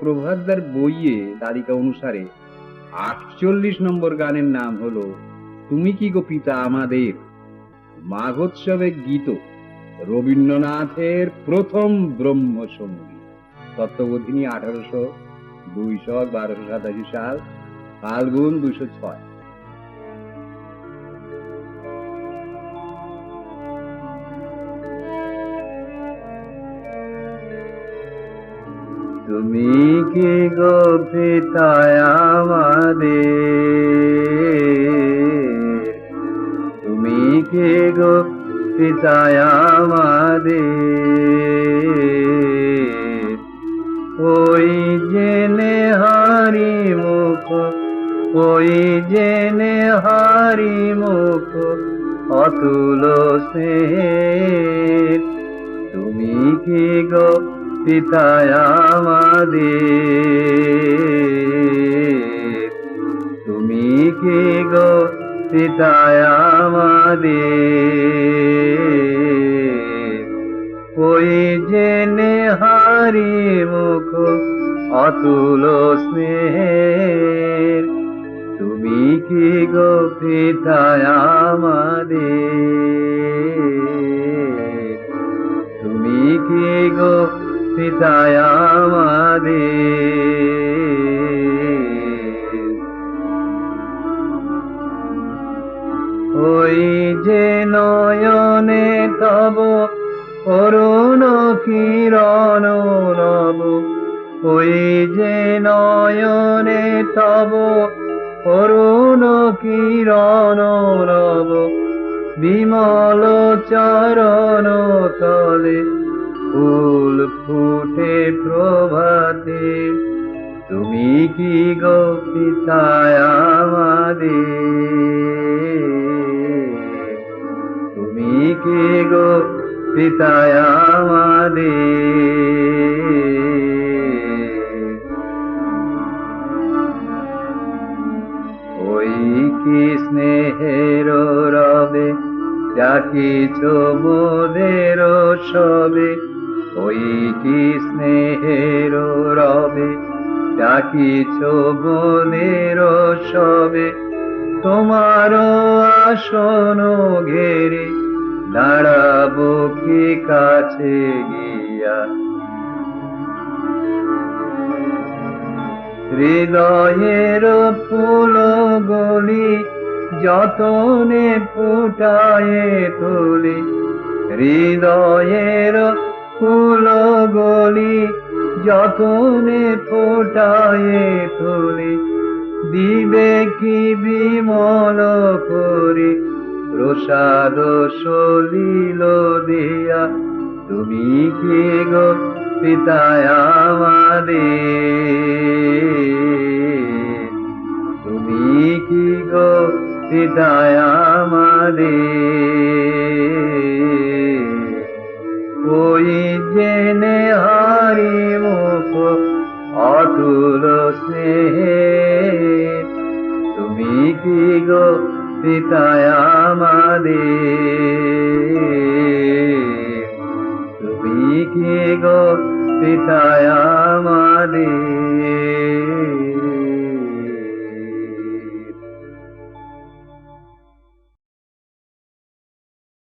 প্রভাতদার বইয়ে তালিকা অনুসারে আটচল্লিশ নম্বর গানের নাম হলো, তুমি কি গো পিতা আমাদের? মাঘোৎসবে গীত, রবীন্দ্রনাথের প্রথম ব্রহ্মসঙ্গীত। তত্ত্ববোধিনী আঠারোশো দুইশো, বারোশো সাতাশি সাল, ফাল্গুন দুশো ছয়। তুমি কি গো পিতায় আমাদের তুমি কি গো পিতায় আমাদের ওই জেনে হারি মুখ, ওই জেনে হারি মুখ, অতুল স্নেহের তুমি কি গো পিতায় আমাদের তুমি কি গো পিতায় আমাদের ওই জেনে হারি মুখ অতুল স্নেহের? তুমি কি গো পিতায় আমাদের পিতায় ওই যে নয়নে তব, অরুণ কিরণ নব ওই যে নয়নে তব, অরুণ কিরণ নব বিমল চরণ তলে ফুল ফুটে প্রভাতে, তুমি কি গো তুমি কি গো পিতায় ওই কি স্নেহের রবে ডাকিছ মোদের সবে কি স্নেহের রবে, ডাকিছ মোদের সবে তোমার আসন ঘেরে দাঁড়াবো কি কাছে গিয়া। হৃদয়ের ফুল গলি যতনে ফুটায়ে তুলি, হৃদয়ের ফুল গলি যতনে ফুটায়ে তুলি, দিবে কি বিমল করি। প্রসাদ সলিল দিয়া, তুমি কি গো পিতায় তুমি কি গো পিতায় পিতায় আমাদের। তুমি কি গো পিতায় আমাদের?